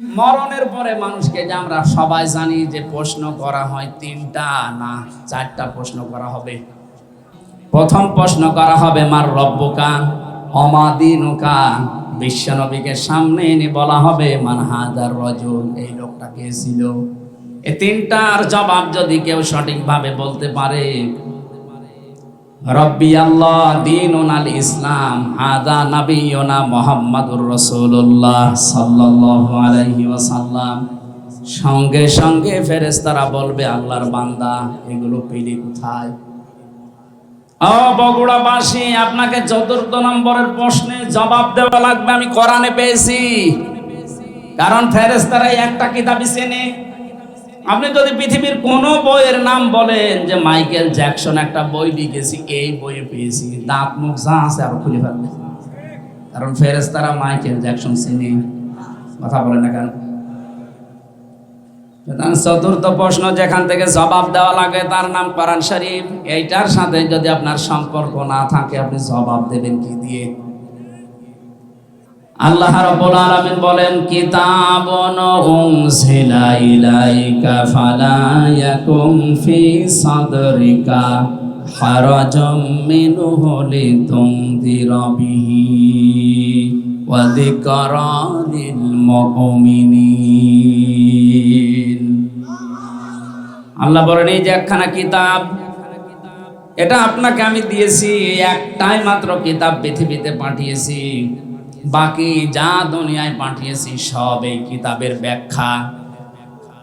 মরণের পরে মানুষকে যে আমরা সবাই জানি যে প্রশ্ন করা হয় তিনটা না চারটা প্রশ্ন করা হবে। প্রথম প্রশ্ন করা হবে, মার রব্বকা অমাদিনুকা বিশ্বনবীকে সামনে এনে বলা হবে, মান হাজার রজুল। এই লোকটা কে ছিল? এ তিনটার জবাব যদি কেউ সঠিকভাবে বলতে পারে রব্বি আল্লাহ দিনুন আল ইসলাম, হাদা নবিয়না মোহাম্মদুর রসুল্লাহ সাল্লাল্লাহু আলাইহি ওয়াসাল্লাম। সঙ্গে সঙ্গে ফেরেশতারা বলবে, আল্লাহর বান্দা, এগুলো পেলি কোথায়? ও বগুড়াবাসী, আপনাকে চতুর্থ নম্বরের প্রশ্নে জবাব দেওয়া লাগবে, আমি কোরআনে পেয়েছি। কারণ ফেরেশতারা একটা কিতাবই চেনে। আপনি যদি পৃথিবীর কোন বইয়ের নাম বলেন যে মাইকেল জ্যাকসন একটা বই লিখেছি, এই বই পেয়েছি। দাঁত, মুখ যা আছে আরও খুঁজে ফেলবে কারণ ফেরেশতারা মাইকেল জ্যাকসন চিনি। কথা বলে না কেন? চতুর্থ প্রশ্ন, যেখান থেকে জবাব দেওয়া লাগে তার নাম কোরআন শরীফ। এইটার সাথে যদি আপনার সম্পর্ক না থাকে, আপনি জবাব দেবেন কি দিয়ে? আল্লাহ রাব্বুল আলামিন বলেন, কিতাবুন উনজিলা ইলাইকা ফালা ইয়াকুম ফি সাদরিকা হারাজাম মিনহু লিতুনদিরা বিহি ওয়া যিকরা লিল মুমিনিন. আল্লাহ বলেন, এই যে একখানা কিতাব, এটা আপনাকে আমি দিয়েছি, একটাই মাত্র কিতাব পৃথিবীতে পাঠিয়েছি। বাকি যা দুনিয়ায় পাঠিয়েছি সব এই কিতাবের ব্যাখ্যা।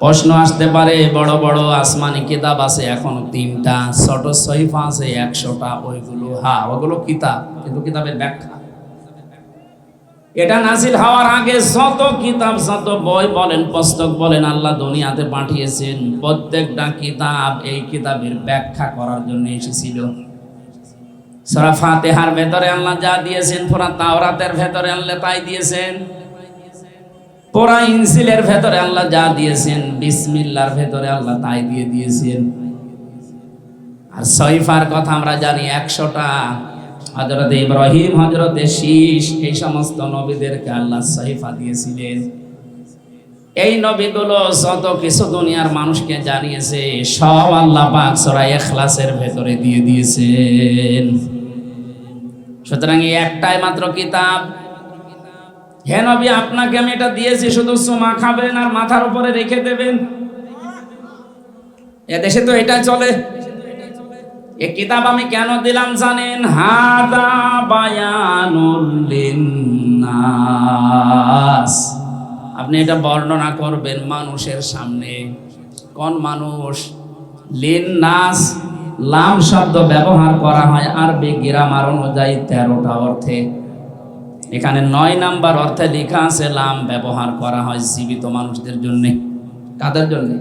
প্রশ্ন আসতে পারে, বড় বড় আসমানি কিতাব আছে, এখন তিনটা, ছোট সহিফা আছে, একশোটা, ওইগুলো হা ওগুলো কিতাব, কিন্তু কিতাবের ব্যাখ্যা। এটা নাসিল হওয়ার আগে যত কিতাব, যত বই বলেন, পুস্তক বলেন, আল্লাহ দুনিয়াতে পাঠিয়েছেন, প্রত্যেকটা কিতাব এই কিতাবের ব্যাখ্যা করার জন্য এসেছিল। সরা ফাতেহার ভেতরে আল্লাহ যা দিয়েছেন, পুরা তাওরাতের ভেতরে আল্লাহ তাই দিয়েছেন। পুরা ইনসিলের ভেতরে আল্লাহ যা দিয়েছেন, বিসমিল্লার ভেতরে আল্লাহ তাই দিয়ে দিয়েছেন। আর সৈফার কথা আমরা জানি একশোটা। হজরত ইব্রাহিম হজরত শীষ এই সমস্ত নবীদেরকে আল্লাহ সহিফা দিয়েছিলেন। এই নবীগুলো যত কিছু দুনিয়ার মানুষকে জানিয়েছে, সব আল্লাহ পাক সরাই এখলাসের ভেতরে দিয়ে দিয়েছেন। সুতরাং এই একটাই মাত্র কিতাব। হে নবী, আপনাকে আমি এটা দিয়েছি, শুধু সুমা খাবেন আর মাথার উপরে রেখে দেবেন। এদেশে তো এটা চলে। এ কিতাব আমি কেন দিলাম জানেন? হাদা বায়ানুল লিন্নাস। আপনি এটা বর্ণনা করবেন মানুষের সামনে। কোন মানুষ? লিন্নাস। লাম শব্দ ব্যবহার করা হয় আরবি গ্রামার অনুযায়ী তেরোটা অর্থে। এখানে নয় নাম্বার অর্থে লেখা আছে, লাম ব্যবহার করা হয় জীবিত মানুষদের জন্য। কাদের জন্য?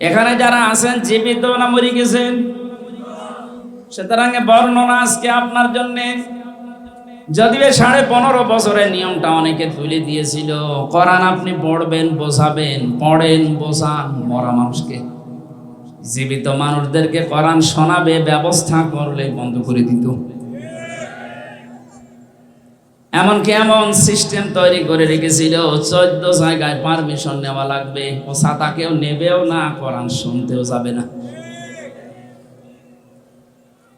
এখানে যারা আছেন, জীবিত না মরে গেছেন? সুতরাং বর্ণনা আজকে আপনার জন্য। যদিও সাড়ে পনেরো বছরের নিয়মটা অনেকে তুলে দিয়েছিল করান আপনি পড়বেন, বোঝাবেন, পড়েন, বোঝান, মরা মানুষকে। জীবিত মানুষদেরকে কোরআন শোনাবে, ব্যবস্থা করলে বন্ধ করে দিত। এমনকি এমন সিস্টেম তৈরি করে রেখেছিল, চোদ্দ জায়গায় পারমিশন নেওয়া লাগবে ও ছাতা কেউ নেবেও না, কোরআন শুনতেও যাবে না।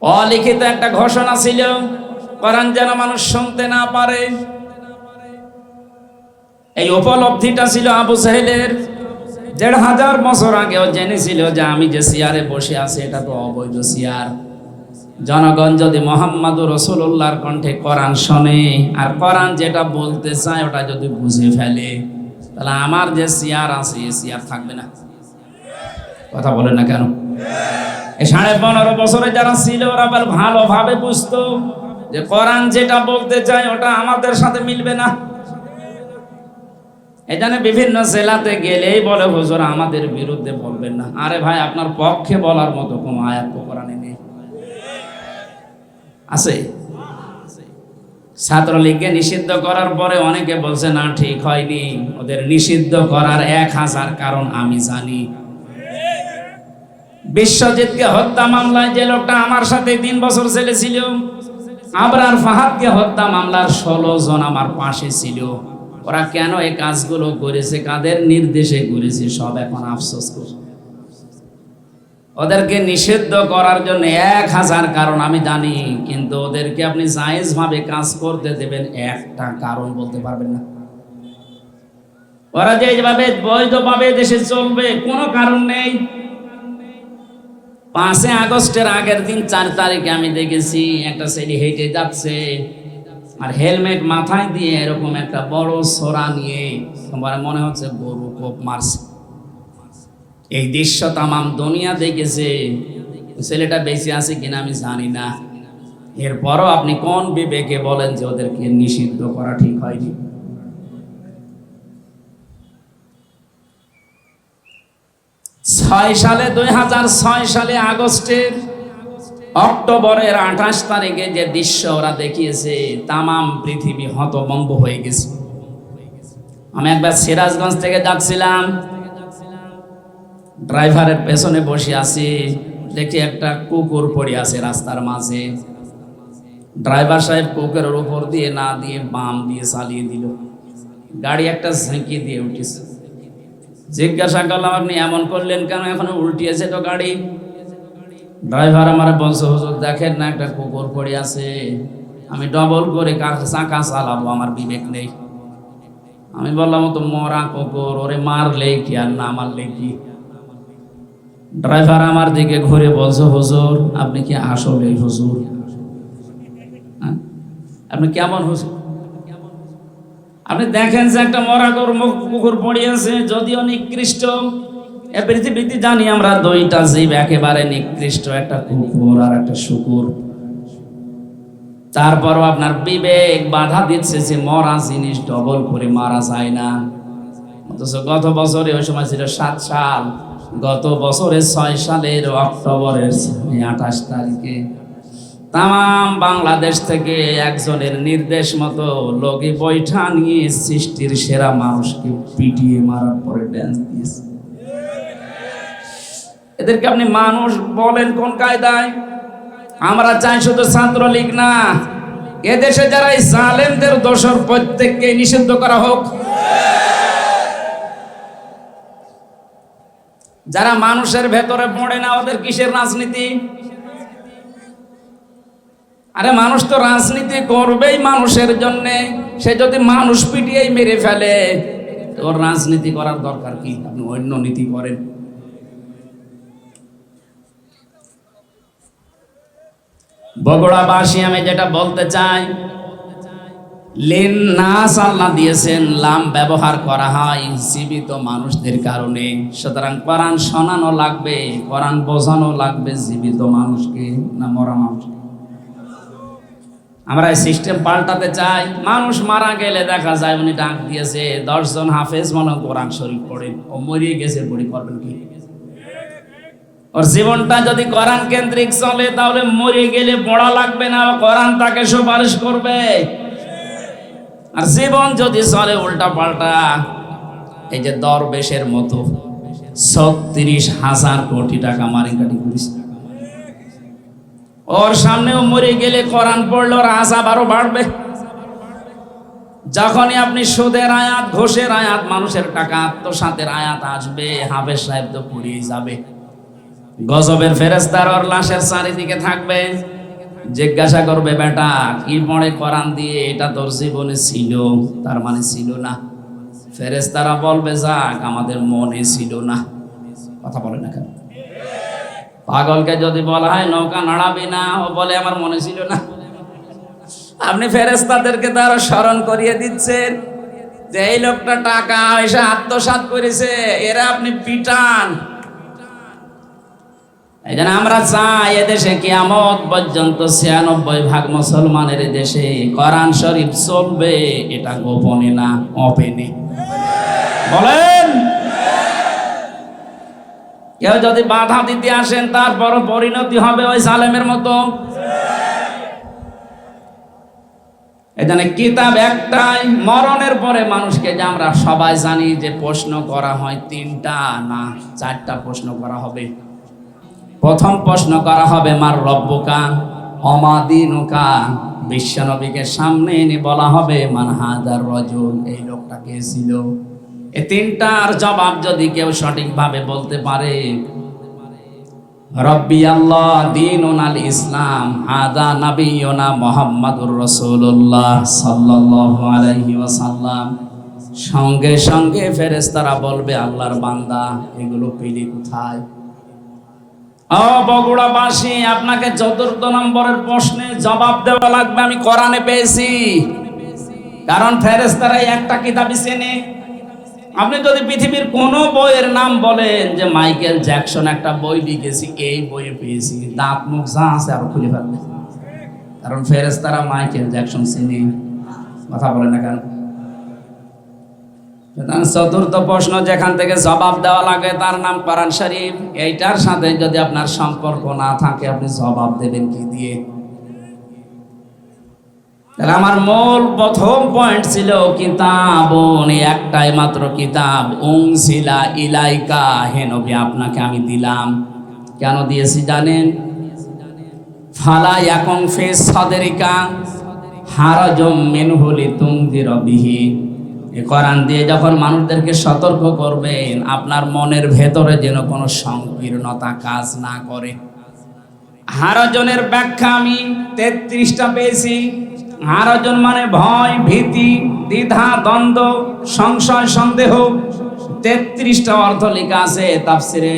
অলিখিত একটা ঘোষণা ছিল, কোরআন যেন মানুষ শুনতে না পারে। এই উপলব্ধিটা ছিল আবু সাহেলের। দেড় হাজার বছর আগেও জেনেছিল যে আমি যে সিয়ারে বসে আছি, এটা তো অবৈধ সিয়ার। জনগণ যদি মোহাম্মদ রসুল্লাহর কণ্ঠে কোরআন শোনে আর কোরআন যেটা বলতে চায়, ওটা যদি বুঝে ফেলে, তাহলে আমার যে সিয়ার আছে, এ সিয়ার থাকবে না। কথা বলে না কেন? এই সাড়ে পনেরো বছরে যারা ছিল, ওরা আবার ভালোভাবে বুঝতো যে কোরআন যেটা বলতে চায়, ওটা আমাদের সাথে মিলবে না। এখানে বিভিন্ন জেলাতে গেলেই বলে, হুজুর, আমাদের বিরুদ্ধে বলবেন না। আরে ভাই, আপনার পক্ষে বলার মতো কোনো আয়াত কোরআনে নেই। আছে? ছাত্রলীগকে নিষিদ্ধ করার পরে অনেকে বলছে, না, ঠিক হয়নি। ওদের নিষিদ্ধ করার এক হাজার কারণ আমি জানি। বিশ্বজিৎকে হত্যা মামলায় যে লোকটা আমার সাথে তিন বছর ছেলে ছিল, আবরার ফাহাদকে হত্যা মামলার ষোলো জন আমার পাশে ছিল। ওরা কেন এই কাজগুলো করেছে? কাদের নির্দেশে করেছে? সব এখন আফসোস করছে। ওদেরকে নিষিদ্ধ করার জন্য এক হাজার কারণ আমি জানি, কিন্তু ওদেরকে আপনি জায়েজ ভাবে কাজ করতে দেবেন একটা কারণ বলতে পারবেন না। ওরা যে এইভাবে বৈধভাবে দেশে চলবে, কোনো কারণ নেই। পাঁচে আগস্টের আগের দিন চার তারিখে আমি দেখেছি, একটা ছেলে হেঁটে যাচ্ছে। আর হেলমেট মাথায় দিয়ে এরকম একটা বড় সোরা নিয়ে তোমার মনে হচ্ছে গরু কোপ মারছে। এই দৃশ্য তামাম দুনিয়া দেখেছে। ছেলেটা বেঁচে আছে কিনা আমি জানি না। এরপরও আপনি কোন বিবেকে বলেন যে ওদেরকে নিষিদ্ধ করা ঠিক হয়নি? ছয় সালে, দুই হাজার ছয় সালে আগস্টের অক্টোবরের আঠাশ তারিখে যে দৃশ্য ওরা দেখিয়েছে, তামাম পৃথিবী হতবম্ব হয়ে গেছে। আমি একবার সিরাজগঞ্জ থেকে যাচ্ছিলাম। ড্রাইভারের পেছনে বসে আছি। দেখি একটা কুকুর পড়ে আছে রাস্তার মাঝে। ড্রাইভার সাহেব কুকুরের উপর দিয়ে না দিয়ে বাম দিয়ে চালিয়ে দিল। গাড়ি একটা ঝেঁকি দিয়ে উঠেছে। জিজ্ঞাসা করলাম, আপনি এমন করলেন কেন? এখন উল্টিয়েছে তো গাড়ি? ড্রাইভার আমার বলছে, হুজুর, দেখেন না একটা কুকুর পড়ে আছে। আমি ডবল করে কা- চাকা চালাবো, আমার বিবেক নেই। আমি বললাম তো মরা কুকুর, ওরে মারলে কি আর না মারলে কি? ড্রাইভার আমার দিকে ঘুরে বলছে, হুজুর, আপনি কি আসলে হুজুর? হ্যাঁ? আপনি কেমন হুজুর? আপনি দেখেন যে একটা মরা কুকুর পুকুর পড়িয়েছে যদিও নিকৃষ্ট। পৃথিবীতে জানি আমরা দুইটা জীব একেবারে নিকৃষ্ট, একটা কুকুর আর একটা শুকুর। তারপরও আপনার বিবেক বাধা দিচ্ছে যে মরা জিনিস ডবল করে মারা যায় না। অথচ গত বছরে ওই সময় ছিল সাত সাল, গত বছরে ছয় সালের অক্টোবরের আঠাশ তারিখে তাম বাংলাদেশ থেকে একজনের নির্দেশ মতো লগি বৈঠা নিয়ে সৃষ্টির সেরা মানুষকে পিটিয়ে মারার পরে ড্যান্স দিয়েছে। এদেরকে আপনি মানুষ বলেন কোন কায়দায়? আমরা চাই শুধু ছাত্রলীগ না। এদেশে যারা জালেমদের দোষর প্রত্যেককে নিষিদ্ধ করা হোক। যারা মানুষের ভেতরে পড়ে না, ওদের কিসের রাজনীতি? আরে মানুষ তো রাজনীতি করবেই মানুষের জন্য। সে যদি মানুষ পিটিয়েই মেরে ফেলে ওর রাজনীতি করার দরকার কি? আপনি অন্য নীতি করেন। বগুড়াবাসী, আমি যেটা বলতে চাই লিন নাস আল্লাহ দিয়েছেন, লাম ব্যবহার করা হয় জীবিত মানুষদের কারণে। সুতরাং কোরআন শোনানো লাগবে, কোরআন বোঝানো লাগবে জীবিত মানুষকে না মরা মানুষকে। আমরা এই সিস্টেম পাল্টাতে চাই, মানুষ মারা গেলে দেখা যায় উনি ডাক দিয়েছে, দশজন হাফেজ মনে কোরআন শরীফ পড়েন, ও মরিয়ে গেছে পড়ি করবেন কি? ওর জীবনটা যদি কোরআন কেন্দ্রিক চলে তাহলে মরে গেলে পড়া লাগবে না কোরআন তাকে সুপারিশ করবে আর জীবন যদি চলে উল্টা পাল্টা এই যে দরবেশের মতো ছত্রিশ হাজার কোটি টাকা মারিকাটি করিস। ওর সামনেও মরে গেলে কোরআন পড়লে ওর আশা আরও বাড়বে। যখনই আপনি সুদের আয়াত, ঘোষের আয়াত, মানুষের টাকা আত্মসাতের আয়াত আসবে হাফেজ সাহেব তো পুড়িয়ে যাবে। গজবের ফেরেস্তার ওর লাশের চারিদিকে থাকবে। জিজ্ঞাসা করবে, বেটা, কি পড়ে কোরআন দিয়ে? এটা তোর জীবনে ছিল। তার মানে ছিল না। ফেরেস্তারা বলবে, যাক, আমাদের মনে ছিল না। কথা বলে না কেন? পাগলকে যদি বলা হয়, নৌকা নাড়াবি না? ও বলে, আমার মনে ছিল না। আপনি ফেরেস্তাদেরকে তো আরও স্মরণ করিয়ে দিচ্ছেন যে, এই লোকটা টাকা এসে আত্মসাৎ করেছে। এরা আপনি পিটান। এই জন্য আমরা চাই এদেশে কিয়ামত পর্যন্ত ছিয়ানব্বই ভাগ মুসলমানের দেশে কোরআন শরীফ চলবে, এটা গোপনে না, অপেনে। বলেন? কেউ যদি বাধা দিতে আসেন তারপর পরিণতি হবে ওই সালেমের মতো। এখানে কিতাব একটাই, মরণের পরে মানুষকে যে আমরা সবাই জানি যে প্রশ্ন করা হয় তিনটা না, চারটা প্রশ্ন করা হবে। প্রথম প্রশ্ন করা হবে, মার রব্বকা অমাদিনুকা বিশ্বনবীকে সামনে এনে বলা হবে, মান হাজার রজুল। এই লোকটা কে ছিল? এই তিনটার জবাব যদি কেউ সঠিকভাবে বলতে পারে, রব্বি আল্লাহ, দিনুন আল ইসলাম আদা নবীনা মোহাম্মদুর রসুল্লাহ সাল্লাল্লাহু আলাইহি ওয়াসাল্লাম। সঙ্গে সঙ্গে ফেরেশতারা বলবে, আল্লাহর বান্দা, এগুলো পেলি কোথায়? বগুড়াবাসী, আপনাকে চতুর্থ নম্বরের প্রশ্নে জবাব দেওয়া লাগবে, আমি কোরআনে পেয়েছি। কারণ ফেরেশতারা একটা কিতাবই চেনে। আপনি যদি পৃথিবীর কোনো বইয়ের নাম বলেন যে মাইকেল জ্যাকসন একটা বই লিখেছি, এই বইয়ে পেয়েছি, দাঁত মুখ যা আছে আরও খুলে ফেলবে। কারণ ফেরেশতারা মাইকেল জ্যাকসন চিনি। কথা বলে না কেন? চতুর্থ প্রশ্ন, যেখান থেকে জবাব দেওয়া লাগে তার নাম কোরআন শরীফ। এইটার সাথে যদি আপনার সম্পর্ক না থাকে, আপনি জবাব দেবেন কি দিয়ে? তাহলে আমার মূল প্রথম পয়েন্ট ছিল কিতাব একটাই মাত্র কিতাব। উংসিলা ইলাইকা, হে নবী, আপনাকে আমি দিলাম। কেন দিয়েছি জানেন? ফালা ইয়াকুম ফি সাদরিকা, হারাজুম মিনহুলি তুমদির বিহি। এ কোরআন দিয়ে যখন মানুষদেরকে সতর্ক করবেন, আপনার মনের ভেতরে যেন কোনো সংকীর্ণতা কাজ না করে। হারাজনের ব্যাখ্যা আমি তেত্রিশটা পেয়েছি। হারাজন মানে ভয়, ভীতি, দ্বিধা, দ্বন্দ্ব, সংশয়, সন্দেহ। তেত্রিশটা অর্থ লেখা আছে তাফসিরে।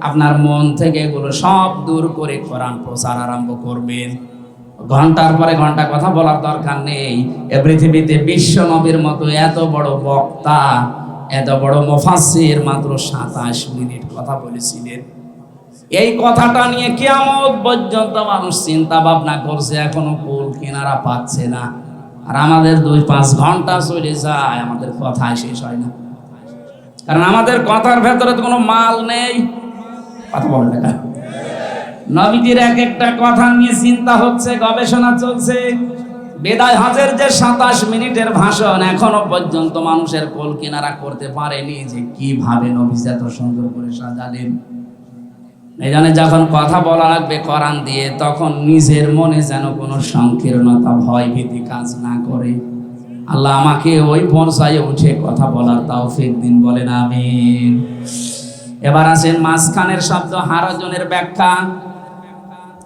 আপনার মন থেকে এগুলো সব দূর করে কোরআন প্রচার আরম্ভ করবেন। ঘণ্টার পরে ঘণ্টা কথা বলার দরকার নেই। এ পৃথিবীতে বিশ্ব নবীর মতো এত বড় বক্তা, এত বড় মুফাসসির মাত্র সাতাশ মিনিট কথা বলেছিলেন। এই কথাটা নিয়ে কিয়ামত পর্যন্ত মানুষ চিন্তা ভাবনা করছে, এখনও কুল কিনারা পাচ্ছে না। আর আমাদের দুই পাঁচ ঘণ্টা চলে যায়, আমাদের কথা শেষ হয় না। কারণ আমাদের কথার ভেতরে কোনো মাল নেই। কথা বলেন না? নবীজির এক একটা কথা নিয়ে চিন্তা হচ্ছে, গবেষণা চলছে। বেদায় হজের যে সাতাশ মিনিটের ভাষণ এখনও পর্যন্ত মানুষের কোল কিনারা করতে পারেনি যে কীভাবে নবী এত সুন্দর করে সাজালেন। জন্য যখন কথা বলা লাগবে কোরআন দিয়ে, তখন নিজের মনে যেন কোনো সংকীর্ণতা ভয় ভীতি কাজ না করে। আল্লাহ আমাকে ওই পর্যায়ে উঠে কথা বলার তৌফিক দিন, বলেন আমিন। এবার আছেন মাঝখানের শব্দ, হারজনের ব্যাখ্যা।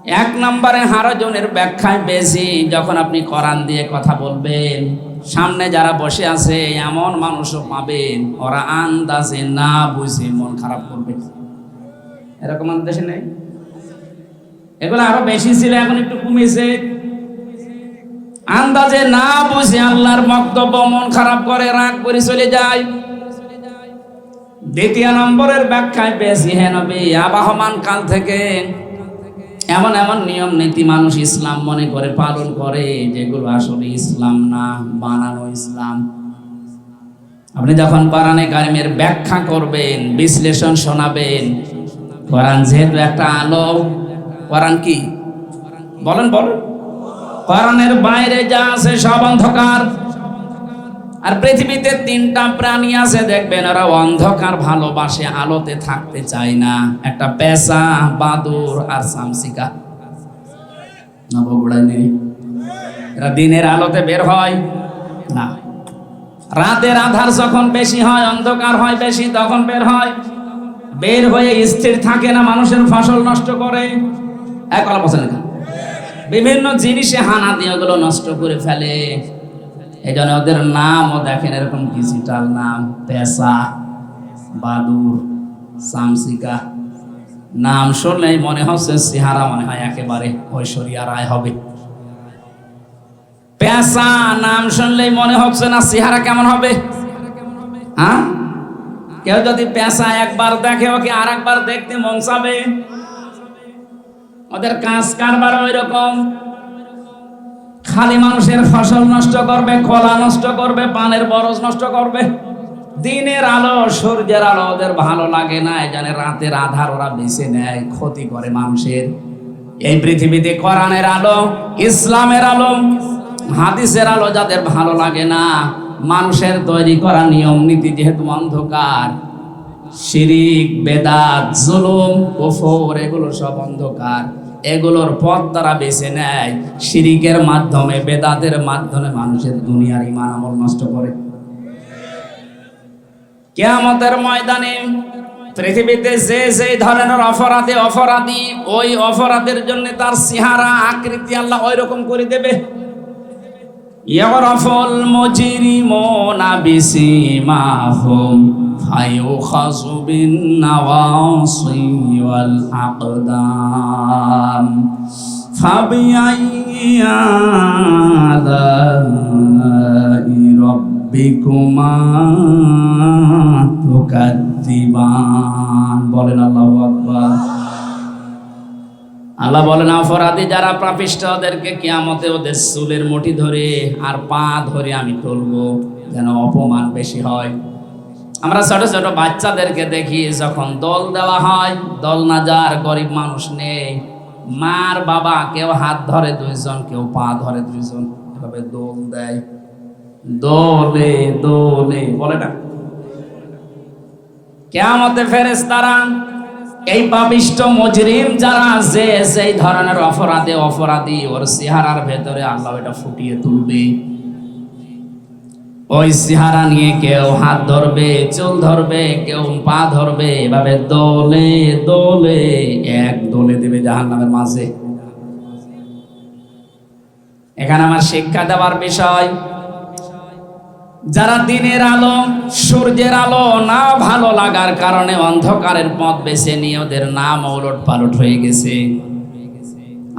এক নম্বরে হারজনের ব্যাখ্যায় বেশি, যখন আপনি কোরআন দিয়ে কথা বলবেন, সামনে যারা বসে আছে, এমন মানুষও পাবেন, ওরা আন্দাজে না বুঝে মন খারাপ করবে। এরকম দেশে নেই? এগুলো আরও বেশি ছিল, এখন একটু কমেছে। আন্দাজে না বুঝে আল্লাহর বক্তব্য মন খারাপ করে, রাগ করে চলে যায়। দ্বিতীয় নম্বরের ব্যাখ্যায় বেশি হেন আবাহমান কাল থেকে এমন এমন নিয়ম নীতি মানুষ ইসলাম মনে করে, পালন করে, যেগুলো আসলে ইসলাম না বানানো ইসলাম। আপনি যখন কোরআনে কারিমের ব্যাখ্যা করবেন, বিশ্লেষণ শোনাবেন, কোরআন যেহেতু একটা আলো, কোরআন কি? বলেন বলেন। কোরআনের বাইরে যা আছে সব অন্ধকার। আর পৃথিবীতে তিনটা প্রাণী আছে, দেখবেন ওরা অন্ধকার ভালোবাসে, আলোতে থাকতে চায় না। একটা পেশা, বাদুর আর সামসিকা। নবগুড়ায় নেই। এরা দিনের আলোতে বের হয়। না। রাতের আধার যখন বেশি হয়, অন্ধকার হয় বেশি, তখন বের হয়। বের হয়ে স্থির থাকে না, মানুষের ফসল নষ্ট করে। এক কথা বিভিন্ন জিনিসে হানা দিয়ে ওগুলো নষ্ট করে ফেলে। এই জন্য ওদের নামও দেখেন এরকম ডিজিটাল নাম, পেশা, বাদুর, সামসিকা। নাম শুনলেই মনে হচ্ছে সিহারা মনে হয় একেবারে ঐশ্বরিয়া রায় হবে। পেশা, নাম শুনলেই মনে হচ্ছে না সিহারা কেমন হবে। হ্যাঁ? কেউ যদি পেশা একবার দেখে ওকে আর একবার দেখতে মন চাবে? ওদের কাজ কারবার ওই রকম খালি মানুষের ফসল নষ্ট করবে, কলা নষ্ট করবে, পানের বরজ নষ্ট করবে। দিনের আলো, সূর্যের আলো ওদের ভালো লাগে না জন্য রাতের আধার ওরা বেছে নেয়, ক্ষতি করে মানুষের। এই পৃথিবীতে কোরআনের আলো, ইসলামের আলো, হাদিসের আলো যাদের ভালো লাগে না, মানুষের তৈরি করা নিয়ম নীতি যেহেতু অন্ধকার, শিরিক, বেদাত, জুলুম, কুফর, এগুলো সব অন্ধকার। এগুলোর পথ তারা বেছে নেয়। শিরিকের মাধ্যমে, বেদাতের মাধ্যমে মানুষের দুনিয়ার ইমান আমল নষ্ট করে। কেয়ামতের ময়দানে পৃথিবীতে যে যে ধরনের অপরাধে অপরাধী, ওই অপরাধের জন্য তার সিহারা, আকৃতি আল্লাহ ওই রকম করে দেবে। ইয়ারফুল মুজরিমুনা বিসিমাহুম। নাওয়াসি ওয়াল আকদাম ফাবিআইয়ি আলাই রাব্বিকুমা তুকাদ্দিবান বলেন আল্লাহু আকবার। আল্লাহ বলেন, অপরাধী যারা প্রাপিষ্ট ওদেরকে কিয়ামতে ওদের চুলের মুঠি ধরে আর পা ধরে আমি তুলবো, যেন অপমান বেশি হয়। আমরা ছোট ছোট বাচ্চাদেরকে দেখি যখন দল দেওয়া হয়, দল না যার গরিব মানুষ নেই। মার বাবা কেউ হাত ধরে দুইজন, কেউ পা ধরে দুইজন, এভাবে দোল দেয়। দোলে দোলে, বলে না? কেয়ামতে ফেরেস তারা এই পাপিষ্ট মজরিম যারা, যে সেই ধরনের অপরাধে অপরাধী, ওর চেহারার ভেতরে আল্লাহ এটা ফুটিয়ে তুলবে। ওই চেহারা নিয়ে কেউ হাত ধরবে, চুল ধরবে, কেউ পা ধরবে, এভাবে দোলে দোলে, এক দোলে দেবে জাহান নামের মাঝে। এখানে আমার শিক্ষা দেওয়ার বিষয়, যারা দিনের আলো, সূর্যের আলো না ভালো লাগার কারণে অন্ধকারের পথ বেছে নিয়ে ওদের নাম ওলট পালট হয়ে গেছে।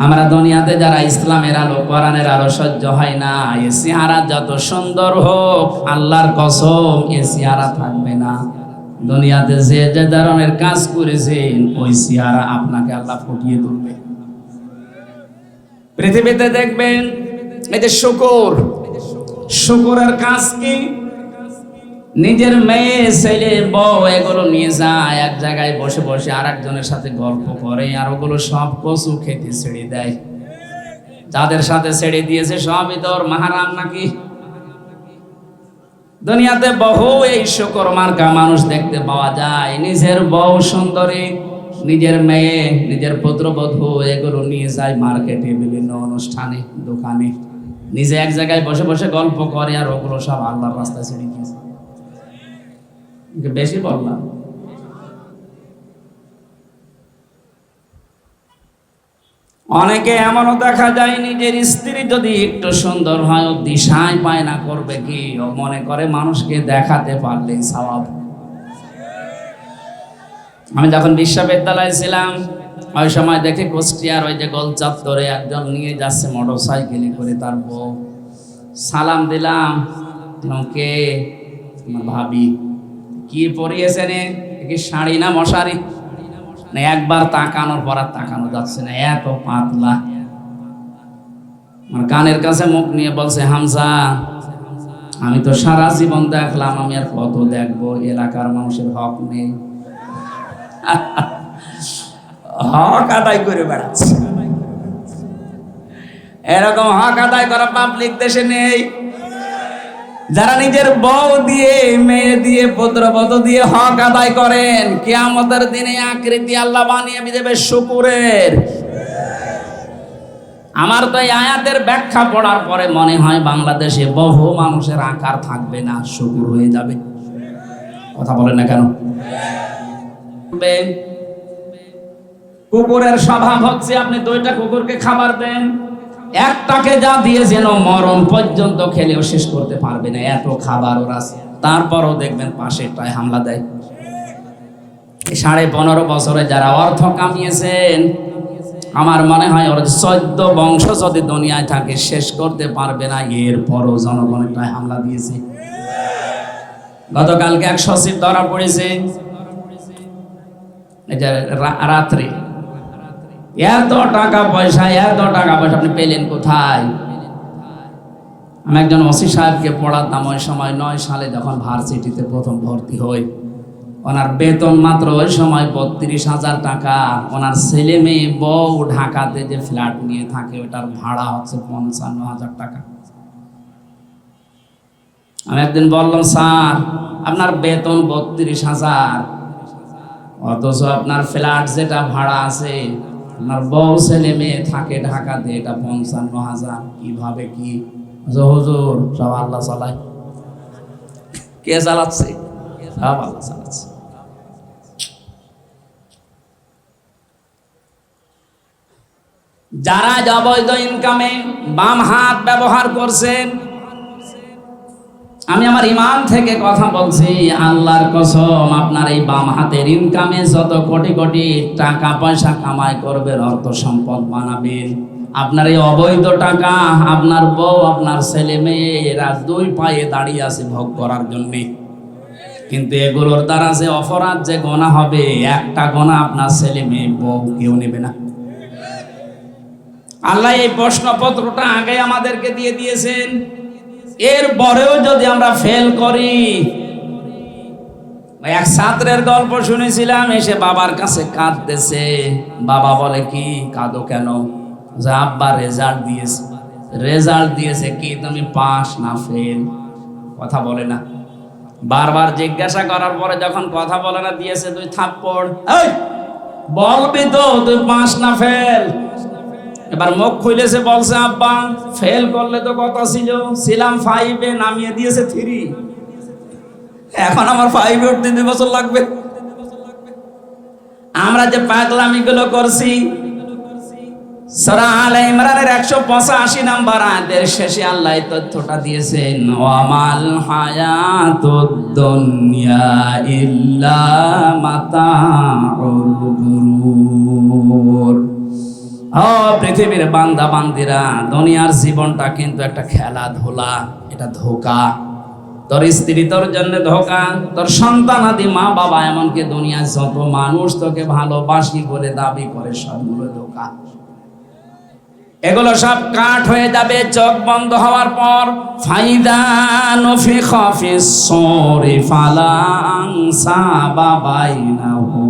আমরা দুনিয়াতে যারা ইসলামের আলো, কোরআনের আলো সহ্য হয় না এ চেহারা যত সুন্দর হোক, আল্লাহর কসম, এ চেহারা থাকবে না। দুনিয়াতে যে যে ধরনের কাজ করেছেন, ওই সিহারা আপনাকে আল্লাহ ফুটিয়ে তুলবে। পৃথিবীতে দেখবেন, এই যে শুকর, শুকুরের কাজ কি? নিজের মেয়ে, ছেলে, বউ, এগুলো নিয়ে যায়, এক জায়গায় বসে বসে আর একজনের সাথে গল্প করে, আর ওগুলো সব কচু খেতে ছেড়ে দেয়। যাদের সাথে ছেড়ে দিয়েছে সবই তোর মাহারাম নাকি? দুনিয়াতে বহু এই শুকর মার্কা মানুষ দেখতে পাওয়া যায়। নিজের বউ সুন্দরী, নিজের মেয়ে, নিজের পুত্রবধূ, এগুলো নিয়ে যায় মার্কেটে, বিভিন্ন অনুষ্ঠানে, দোকানে। নিজে এক জায়গায় বসে বসে গল্প করে, আর ওগুলো সব আল্লাহর রাস্তায় ছেড়ে দিয়েছে। বেশি বললাম অনেকে এমনও দেখা যায় নিজের স্ত্রী যদি একটু সুন্দর হয় দিশায় পায় না করবে কি? ও মনে করে মানুষকে দেখাতে পারলে স্বভাব। আমি যখন বিশ্ববিদ্যালয়ে ছিলাম, ওই সময় দেখে কুষ্টিয়ার ওই যে গোল চত্বরে একজন নিয়ে যাচ্ছে মোটর সাইকেলে করে তার বউ। সালাম দিলাম কে তোমার ভাবি। কি পরিয়েছে রে? কি শাড়ি না মশারি? না একবার তাকানোর পর আর তাকানো যাচ্ছে না, এত পাতলা। আমার কানের কাছে মুখ নিয়ে বলছে হামসা আমি তো সারা জীবন দেখলাম, আমি আর কত দেখব? এলাকার মানুষের হক নেই। হক আদায় করে বেড়াচ্ছে। এরকম হক আদায় করা পাবলিক দেশে নেই। যারা নিজের বউ দিয়ে, মেয়ে দিয়ে পুত্রবধূ দিয়ে হক আদায় করেন, কেয়ামতের দিনে আকৃতি আল্লাহ বানিয়ে দেবে শুকুরের। আমার তো এই আয়াতের ব্যাখ্যা পড়ার পরে মনে হয় বাংলাদেশে বহু মানুষের আকার থাকবে না, শুকুর হয়ে যাবে। কথা বলেন না কেন? কুকুরের স্বভাব হচ্ছে আপনি দুইটা কুকুরকে খাবার দেন একটাকে যা দিয়ে যেন মরণ পর্যন্ত খেলেও শেষ করতে পারবে না, এত খাবার ওরা আছে। তারপরও দেখবেন পাশেরটায় হামলা দেয়। সাড়ে পনেরো বছরে যারা অর্থ কামিয়েছেন, আমার মনে হয় ওর চোদ্দ বংশ যদি দুনিয়ায় থাকে, শেষ করতে পারবে না, এরপরও জনগণেরটায় হামলা দিয়েছে। গতকালকে এক সচিব ধরা পড়েছে। রাত্রে এত টাকা পয়সা, এত টাকা পয়সা, আপনি পেলেন কোথায়? আমি একজন ওসি সাহেবকে পড়াতাম, ওই সময় নয় সালে যখন ভার্সিটিতে প্রথম ভর্তি হই। ওনার বেতন মাত্র ওই সময় বত্রিশ হাজার টাকা। ওনার ছেলে মেয়ে বউ ঢাকাতে যে ফ্ল্যাট নিয়ে থাকে, ওটার ভাড়া হচ্ছে পঞ্চান্ন হাজার টাকা। আমি একদিন বললাম, স্যার, আপনার বেতন বত্রিশ হাজার। অথচ আপনার ফ্ল্যাট যেটা ভাড়া আছে আপনার বউ ছেলে মেয়ে থাকে ঢাকাতে এটা পঞ্চান্ন হাজার। কীভাবে কি? বলছে, হুজুর সব আল্লাহ চালায়। কে চালাচ্ছে? সব আল্লাহ চালাচ্ছে। যারা অবৈধ ইনকামে বাম হাত ব্যবহার করছেন আমি আমার ইমান থেকে কথা বলছি, আল্লাহর কসম, আপনার এই বাম হাতের ইনকামে যত কোটি কোটি টাকা পয়সা কামাই করবেন, অর্থ সম্পদ বানাবেন। আপনার এই অবৈধ টাকা, আপনার বউ, আপনার ছেলে মেয়েরা দুই পায়ে দাঁড়িয়ে আছে ভোগ করার জন্যে। কিন্তু এগুলোর দ্বারা যে অপরাধ, যে গোনা হবে, একটা গোনা আপনার ছেলে মেয়ে, বউ কেউ নেবে না। আল্লাহ এই প্রশ্নপত্রটা আগে আমাদেরকে দিয়ে দিয়েছেন। এর পরেও যদি আমরা ফেল করি এক ছাত্রের গল্প শুনেছিলাম, এসে বাবার কাছে কাঁদতেছে। বাবা বলে, কি? কাঁদো কেন? যে আব্বা রেজাল্ট দিয়েছে। রেজাল্ট দিয়েছে কি? তুমি পাস না ফেল কথা বলে না। বারবার জিজ্ঞাসা করার পরে যখন কথা বলে না, দিয়েছে তুই থাপ্পড়। বলবি তো, তুই পাস না ফেল এবার মুখ খুলেছে বলছে, আব্বা ফেল করলে তো কথা ছিল। ছিলাম ফাইভে নামিয়ে দিয়েছে থ্রি এখন আমার ফাইভে উঠতে দুই বছর লাগবে। আমরা যে পাগলামি গুলো করছি, সরা ইমরানের একশো পঁচাশি নাম্বার শেষে আল্লাহ তথ্যটা হায়াতুদ ইল্লা পৃথিবীর বান্দা বান্দিরা দুনিয়ার জীবনটা কিন্তু একটা খেলাধুলা, এটা ধোকা। তোর স্ত্রী তোর জন্য ধোকা, তোর সন্তান আদি মা বাবা, এমনকি দুনিয়ার যত মানুষ তোকে ভালোবাসি বলে দাবি করে, সবগুলো ধোকা। এগুলো সব কাঠ হয়ে যাবে চোখ বন্ধ হওয়ার পর। ফাইদা নফি খফিস সরি ফালাং সাবাবাইনাহু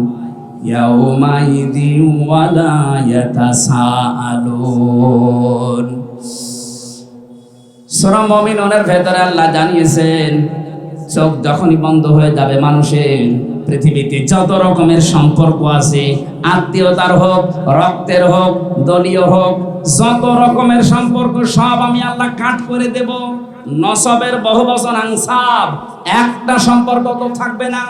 সূরা মুমিনুনের ভেতরে আল্লাহ জানিয়েছেন, চোখ যখনই বন্ধ হয়ে যাবে মানুষের, পৃথিবীতে যত রকমের সম্পর্ক আছে, আত্মীয়তার হোক, রক্তের হোক, দলীয় হোক, যত রকমের সম্পর্ক সব আমি আল্লাহ কাট করে দেব। নসবের বহু বছর আংসাব একটা সম্পর্ক তো থাকবে না।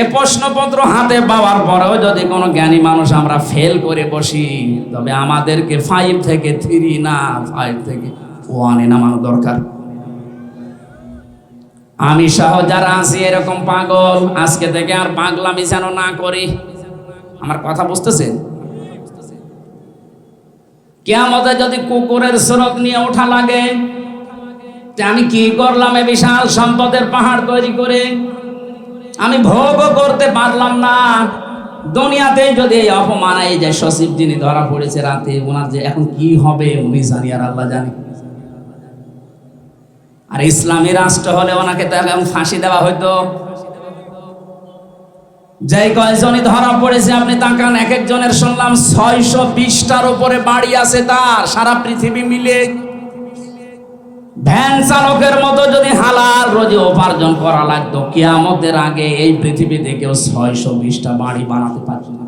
এ প্রশ্নপত্র হাতে পাওয়ার পরেও যদি কোনো জ্ঞানী মানুষ আমরা ফেল করে বসি, তবে আমাদেরকে ফাইভ থেকে থ্রি না ফাইভ থেকে ওয়ানে নামানো দরকার। আমি সহ যারা আছি এরকম পাগল, আজকে থেকে আর পাগলামি যেন না করি। আমার কথা বুঝতেছেন? কেয়ামতে যদি কুকুরের স্রোত নিয়ে ওঠা লাগে আমি কি করলাম এ বিশাল সম্পদের পাহাড় তৈরি করে? আমি ভোগও করতে পারলাম না। দুনিয়াতে যদি এই অপমান, এই যে সচিব যিনি ধরা পড়েছে রাতে, ওনার যে এখন কি হবে, উনি জানি আর আল্লাহ জানি। আর ইসলামী রাষ্ট্র হলে ওনাকে তো এখন ফাঁসি দেওয়া হইতো। যেই কয়জনই ধরা পড়েছে, আপনি তাকান, এক একজনের শুনলাম ছয়শো বিশটার উপরে বাড়ি আছে তার, সারা পৃথিবী মিলে ভ্যান চালকের মতো যদি হালাল রোজে উপার্জন করা লাগতো, কেয়ামতের আগে এই পৃথিবীতে কেউ ছয়শো বিশটা বাড়ি বানাতে পারত না।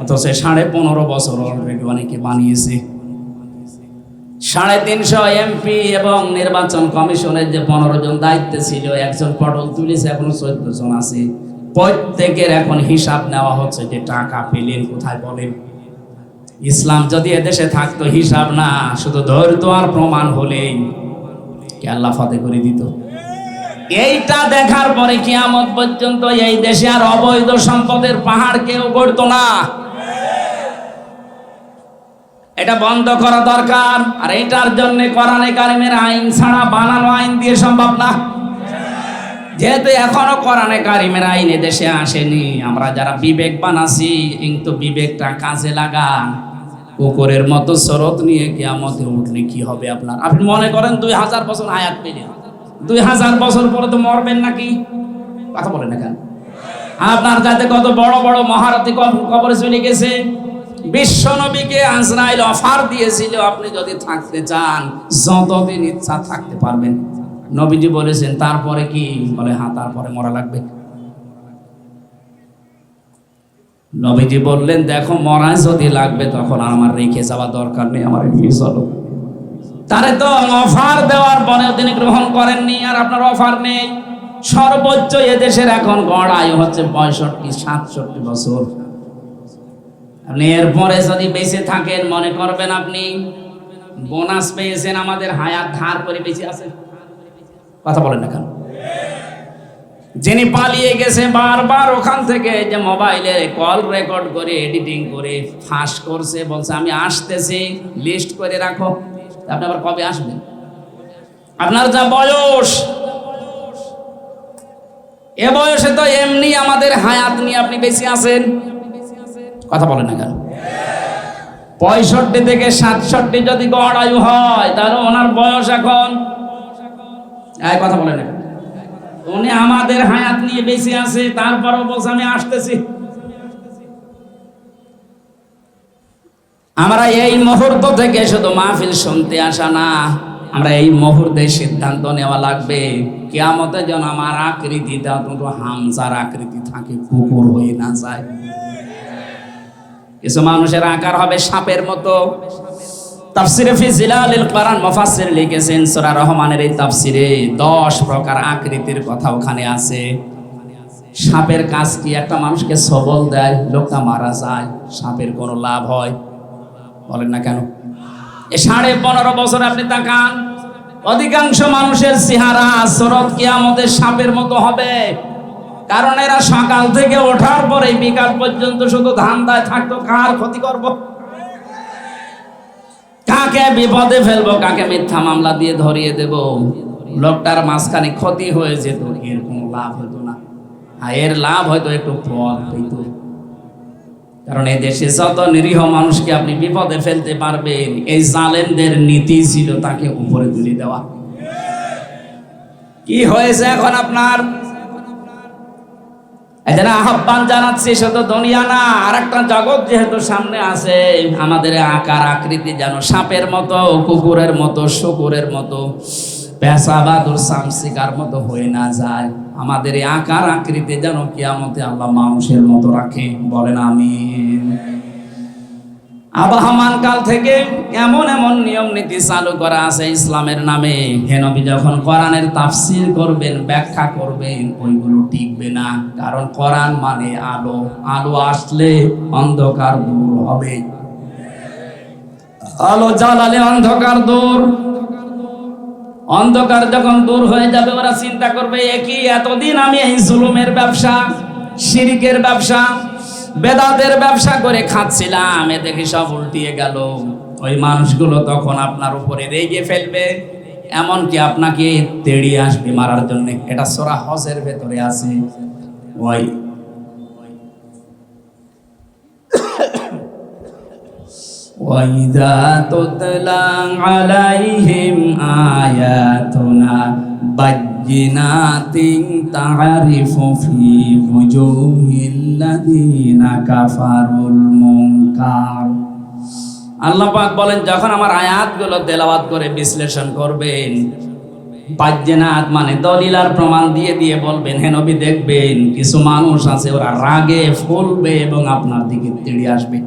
অথচ সাড়ে পনেরো বছর অলরেডি অনেকে বানিয়েছে। সাড়ে তিনশো এমপি এবং নির্বাচন কমিশনের যে পনেরো জন দায়িত্বে ছিল, একজন পটল তুলেছে, এখন চোদ্দ জন আছে। প্রত্যেকের এখন হিসাব নেওয়া হচ্ছে যে টাকা পেলেন, কোথায় বলেন? ইসলাম যদি এদেশে থাকতো, হিসাব না, শুধু ধৈর্য আর প্রমাণ হলেই কে আল্লাহ ফতে করে দিত। এইটা দেখার পরে কিয়ামত পর্যন্ত এই দেশে আর অবৈধ সম্পদের পাহাড় কেউ গড়তো না। এটা বন্ধ করা দরকার, আর এটার জন্য কোরআনে কারিমের আইন ছাড়া বানানো আইন দিয়ে সম্ভব না। যেহেতু এখনও কোরআনে কারিমের আইন দেশে আসেনি, আমরা যারা বিবেক বানাছি কিন্তু বিবেকটা কাজে লাগান। কুকুরের মতো স্রোত নিয়ে কিয়ামতে উঠলে কি হবে আপনার? আপনি মনে করেন দুই হাজার বছর আয়াত পেলেন দুই হাজার বছর পরে তো মরবেন নাকি? কথা বলেন না কেন? আপনার যাতে কত বড় বড় মহারথী কব- কবরে চলে গেছে। বিশ্ব নবীকে আজরাইল অফার দিয়েছিল আপনি যদি থাকতে চান, যতদিন ইচ্ছা থাকতে পারবেন। নবীজি বলেছেন, তারপরে কি? বলে হ্যাঁ তারপরে মরা লাগবে। নবীজি বললেন, দেখো মরা যদি লাগবে তখন আমার রেখে যাওয়া দরকার নেই, আমার চলো। তারে তো অফার দেওয়ার পরেও তিনি গ্রহণ করেননি, আর আপনার অফার নেই। সর্বোচ্চ এদেশের এখন গড় আয়ু হচ্ছে পঁয়ষট্টি, সাতষট্টি বছর। আপনি এরপরে যদি বেঁচে থাকেন, মনে করবেন আপনি, বোনাস পেয়েছেন আমাদের হায়াত, ধার করে বেঁচে আছেন। কথা বলেন না কেন? যিনি পালিয়ে গেছে বারবার ওখান থেকে যে মোবাইলে কল রেকর্ড করে, এডিটিং করে, ফাঁস করছে, বলছে, আমি আসতেছি, লিস্ট করে রাখো। আপনি আবার কবে আসবেন? আপনার যা বয়স, এ বয়সে তো এমনি আমাদের হায়াত নিয়ে আপনি বেশি আছেন। কথা বলেন না কেন? পঁয়ষট্টি থেকে সাতষট্টি যদি গড় আয়ু হয়, তাহলে ওনার বয়স এখন কথা বলেন না? উনি আমাদের হায়াত নিয়ে বেশি আছে, তারপরও বলছে আমি আসতেছি। আমরা এই মুহূর্ত থেকে শুধু মাহফিল শুনতে আসা না, আমরা এই মুহূর্তে সিদ্ধান্ত নেওয়া লাগবে। কেয়ামতে যেন আমার আকৃতিটা অন্তত হামসার আকৃতি থাকে, কুকুর হয়ে না যায়। কিছু মানুষের আকার হবে সাপের মতো। তাফসিরে ফি জিলালিল কোরআন মুফাসসির লিখেছেন সূরা রহমানের এই তাফসিরে 10 প্রকার আকৃতির কথা ওখানে আছে। সাপের কাজ কি একটা মানুষকে সবল দেয়, লোকটা মারা যায়, সাপের কোনো লাভ হয়? বলেন না কেন? এ সাড়ে পনেরো বছর আপনি তাকান, অধিকাংশ মানুষের চেহারা শরৎ কিয়ামতের সাপের মতো হবে। কারণ এরা সকাল থেকে ওঠার পরে বিকাল পর্যন্ত শুধু ধান ধান্দায় থাকতো, কার ক্ষতি করব? কাকে বিপদে ফেলব, কাকে মিথ্যা মামলা দিয়ে ধরিয়ে দেব? লোকটার মাঝখানে ক্ষতি হয়ে যেত এর কোনো লাভ হতো না। আর এর লাভ হয়তো একটু পথ পেত। কারণ এই দেশে যত নিরীহ মানুষকে আপনি বিপদে ফেলতে পারবেন, এই জালেমদের নীতি ছিল তাকে উপরে তুলে দেওয়া। কি হয়েছে এখন আপনার? এখানে আহ্বান জানাচ্ছি তো দুনিয়া না আর একটা জগৎ যেহেতু সামনে আছে, আমাদের আকার আকৃতি যেন সাপের মতো, কুকুরের মতো, শুকুরের মতো পেশা বাদুর সামসিকার মতো হয়ে না যায়। আমাদের এই আকার আকৃতি যেন কিয়ামতে আল্লাহ মানুষের মতো রাখে। বলেন আমিন। আবহমান কাল থেকে এমন এমন নিয়ম নীতি চালু করা আছে ইসলামের নামে। হেনবি যখন কোরআনের তাফসির করবেন, ব্যাখ্যা করবেন, ওইগুলো টিকবে না। কারণ কোরআন মানে আলো। আলো আসলে অন্ধকার দূর হবে। আলো জ্বালালে অন্ধকার দূর। অন্ধকার যখন দূর হয়ে যাবে, ওরা চিন্তা করবে একই এতদিন আমি এই জুলুমের ব্যবসা, শিরিকের ব্যবসা বেদাতের ব্যবসা করে খাচ্ছিলাম এ দেখে সব উল্টিয়ে গেল ওই মানুষগুলো তখন আপনার উপরে রেগে ফেলবে এমনকি আপনাকে তেড়িয়ে আসবে মারার জন্য এটা সোরা হজের ভেতরে আছে ওই وإذا تتلى عليهم آياتنا بينات বায়িনাতিন তারিফু ফি ওজুহিল্লাযিনা কাফারুল মুনকার আল্লাহ পাক বলেন, যখন আমার আয়াতগুলো তেলাওয়াত করে বিশ্লেষণ করবেন বাজ্যেনাথ মানে দলিলার প্রমাণ দিয়ে দিয়ে বলবেন, হে নবী দেখবেন, কিছু মানুষ আছে, ওরা রাগে ফুলবে এবং আপনার দিকে তেড়ে আসবে।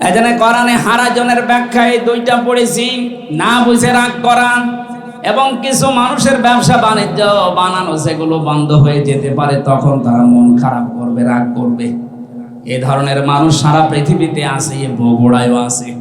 এজন্য কোরআনে হারাজনের ব্যাখ্যায় দুইটা পড়েছি, না বুঝে রাগ করান এবং কিছু মানুষের ব্যবসা বাণিজ্য বানানো সেগুলো বন্ধ হয়ে যেতে পারে, তখন তারা মন খারাপ করবে, রাগ করবে। এ ধরনের মানুষ সারা পৃথিবীতে আছে বগুড়ায়ও আছে।